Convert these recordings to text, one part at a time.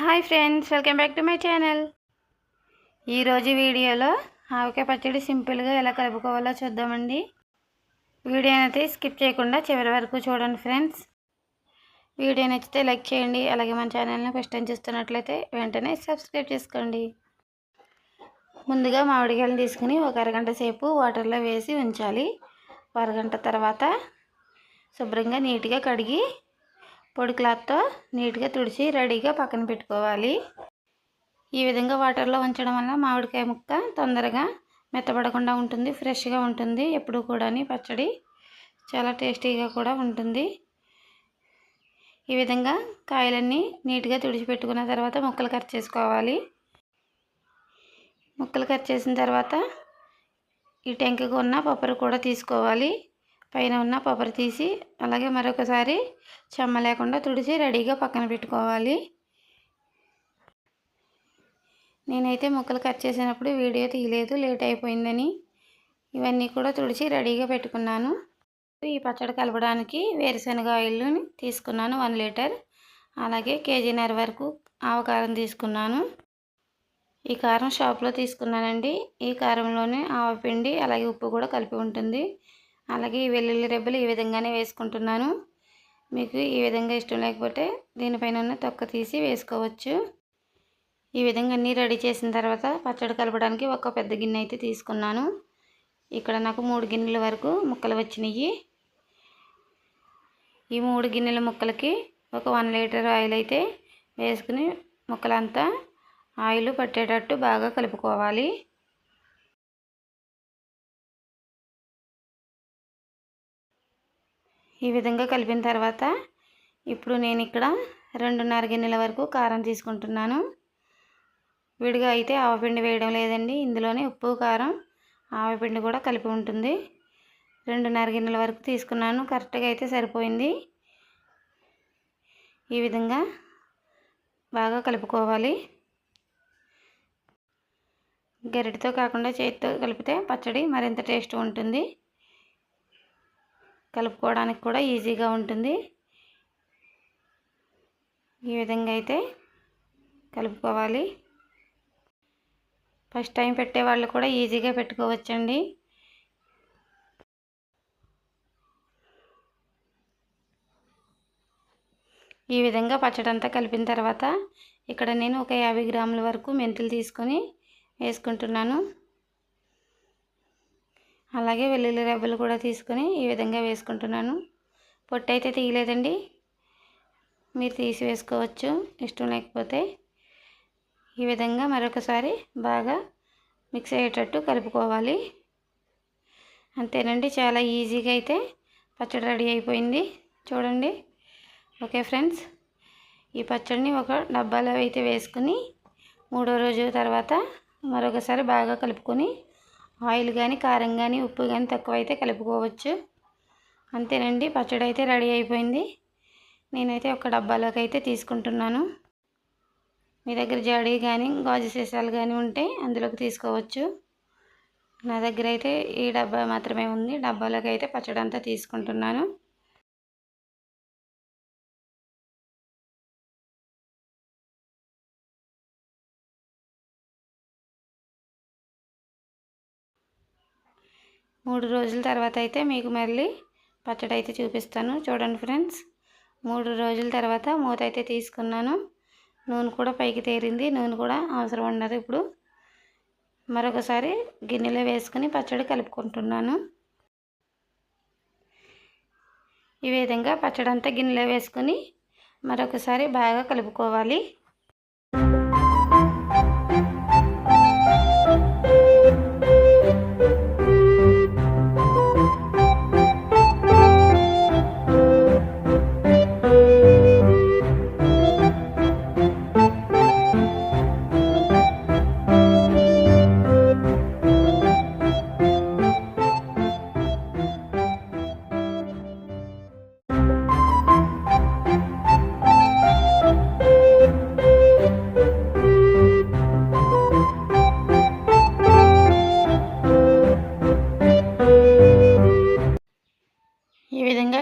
Hi friends welcome back to my channel. ఈరోజు వీడియోలో ఆవకాయ పచ్చడి సింపుల్గా ఎలా కలుపుకోవాలో చూద్దామండి. వీడియో అయితే స్కిప్ చేయకుండా చివరి వరకు చూడండి ఫ్రెండ్స్. వీడియో నచ్చితే లైక్ చేయండి అలాగే మన ఛానల్ని ఫస్ట్ టైం చూస్తున్నట్లయితే వెంటనే సబ్స్క్రైబ్ చేసుకోండి. ముందుగా మామిడికాయలు తీసుకుని ఒక అరగంట సేపు వాటర్లో వేసి ఉంచాలి. అరగంట తర్వాత శుభ్రంగా నీట్గా కడిగి పొడి క్లాత్తో నీట్గా తుడిచి రెడీగా పక్కన పెట్టుకోవాలి. ఈ విధంగా వాటర్లో ఉంచడం వల్ల మామిడికాయ ముక్క తొందరగా మెత్తబడకుండా ఉంటుంది ఫ్రెష్గా ఉంటుంది ఎప్పుడు కూడా పచ్చడి చాలా టేస్టీగా కూడా ఉంటుంది. ఈ విధంగా కాయలన్నీ నీట్గా తుడిచిపెట్టుకున్న తర్వాత ముక్కలు కట్ చేసుకోవాలి. ముక్కలు కట్ చేసిన తర్వాత ఈ టెంకకు ఉన్న పప్పరు కూడా తీసుకోవాలి. పైన ఉన్న పప్పరు తీసి అలాగే మరొకసారి చెమ్మ లేకుండా తుడిచి రెడీగా పక్కన పెట్టుకోవాలి. నేనైతే ముక్కలు కట్ చేసినప్పుడు వీడియో తీయలేదు లేట్ అయిపోయిందని. ఇవన్నీ కూడా తుడిచి రెడీగా పెట్టుకున్నాను. ఈ పచ్చడి కలపడానికి వేరుశనగ ఆయిల్ని తీసుకున్నాను వన్ లీటర్. అలాగే కేజీన్నర వరకు ఆవకారం తీసుకున్నాను. ఈ కారం షాప్లో తీసుకున్నానండి. ఈ కారంలోనే ఆవపిండి అలాగే ఉప్పు కూడా కలిపి ఉంటుంది. అలాగే ఈ వెల్లుల్లి రెబ్బలు ఈ విధంగానే వేసుకుంటున్నాను. మీకు ఈ విధంగా ఇష్టం లేకపోతే దీనిపైన ఉన్న తొక్క తీసి వేసుకోవచ్చు. ఈ విధంగా అన్నీ రెడీ చేసిన తర్వాత పచ్చడి కలపడానికి ఒక పెద్ద గిన్నె అయితే తీసుకున్నాను. ఇక్కడ నాకు మూడు గిన్నెల వరకు ముక్కలు వచ్చినాయి. ఈ మూడు గిన్నెల ముక్కలకి ఒక వన్ లీటర్ ఆయిల్ అయితే వేసుకుని ముక్కలంతా ఆయిల్ పట్టేటట్టు బాగా కలుపుకోవాలి. ఈ విధంగా కలిపిన తర్వాత ఇప్పుడు నేను ఇక్కడ రెండున్నర గిన్నెల వరకు కారం తీసుకుంటున్నాను. విడిగా అయితే ఆవపిండి వేయడం లేదండి. ఇందులోనే ఉప్పు కారం ఆవపిండి కూడా కలిపి ఉంటుంది. రెండున్నర గిన్నెల వరకు తీసుకున్నాను. కరెక్ట్గా అయితే సరిపోయింది. ఈ విధంగా బాగా కలుపుకోవాలి. గరిటతో కాకుండా చేతితో కలిపితే పచ్చడి మరింత టేస్ట్ ఉంటుంది. కలుపుకోవడానికి కూడా ఈజీగా ఉంటుంది. ఈ విధంగా అయితే కలుపుకోవాలి. ఫస్ట్ టైం పెట్టే వాళ్ళు కూడా ఈజీగా పెట్టుకోవచ్చండి. ఈ విధంగా పచ్చడి అంతా కలిపిన తర్వాత ఇక్కడ నేను ఒక యాభై గ్రాముల వరకు మెంతులు తీసుకొని వేసుకుంటున్నాను. అలాగే వెల్లుల్లి రెబ్బలు కూడా తీసుకొని ఈ విధంగా వేసుకుంటున్నాను. పొట్టు అయితే తీయలేదండి. మీరు తీసి వేసుకోవచ్చు. ఇష్టం లేకపోతే ఈ విధంగా మరొకసారి బాగా మిక్స్ అయ్యేటట్టు కలుపుకోవాలి. అంతేనండి. చాలా ఈజీగా అయితే పచ్చడి రెడీ అయిపోయింది. చూడండి. Okay friends. ఈ పచ్చడిని ఒక డబ్బాలో అయితే వేసుకుని మూడో రోజు తర్వాత మరొకసారి బాగా కలుపుకొని ఆయిల్ కానీ కారం కానీ ఉప్పు కానీ తక్కువ అయితే కలుపుకోవచ్చు. అంతేనండి పచ్చడి అయితే రెడీ అయిపోయింది. నేనైతే ఒక డబ్బాలోకి అయితే తీసుకుంటున్నాను. మీ దగ్గర జాడీ కానీ గాజు సీసాలు కానీ ఉంటే అందులోకి తీసుకోవచ్చు. నా దగ్గర అయితే ఈ డబ్బా మాత్రమే ఉంది. డబ్బాలోకి అయితే పచ్చడి అంతా తీసుకుంటున్నాను. మూడు రోజుల తర్వాత అయితే మీకు మళ్ళీ పచ్చడి అయితే చూపిస్తాను. చూడండి ఫ్రెండ్స్. మూడు రోజుల తర్వాత మూత అయితే తీసుకున్నాను. నూనె కూడా పైకి తేరింది. నూనె కూడా అవసరం ఉండదు ఇప్పుడు. మరొకసారి గిన్నెలో వేసుకుని పచ్చడి కలుపుకుంటున్నాను. ఈ విధంగా పచ్చడి అంతా గిన్నెలో వేసుకుని మరొకసారి బాగా కలుపుకోవాలి.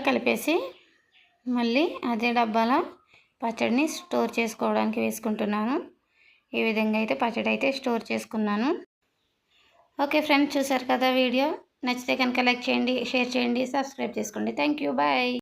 కలిపేసి మళ్ళీ అదే డబ్బాలో పచ్చడిని స్టోర్ చేసుకోవడానికి వేసుకుంటున్నాను. ఈ విధంగా అయితే పచ్చడి అయితే స్టోర్ చేసుకున్నాను. ఓకే ఫ్రెండ్స్ చూసారు కదా వీడియో? నచ్చితే కనుక లైక్ చేయండి షేర్ చేయండి సబ్స్క్రైబ్ చేసుకోండి. Thank you bye.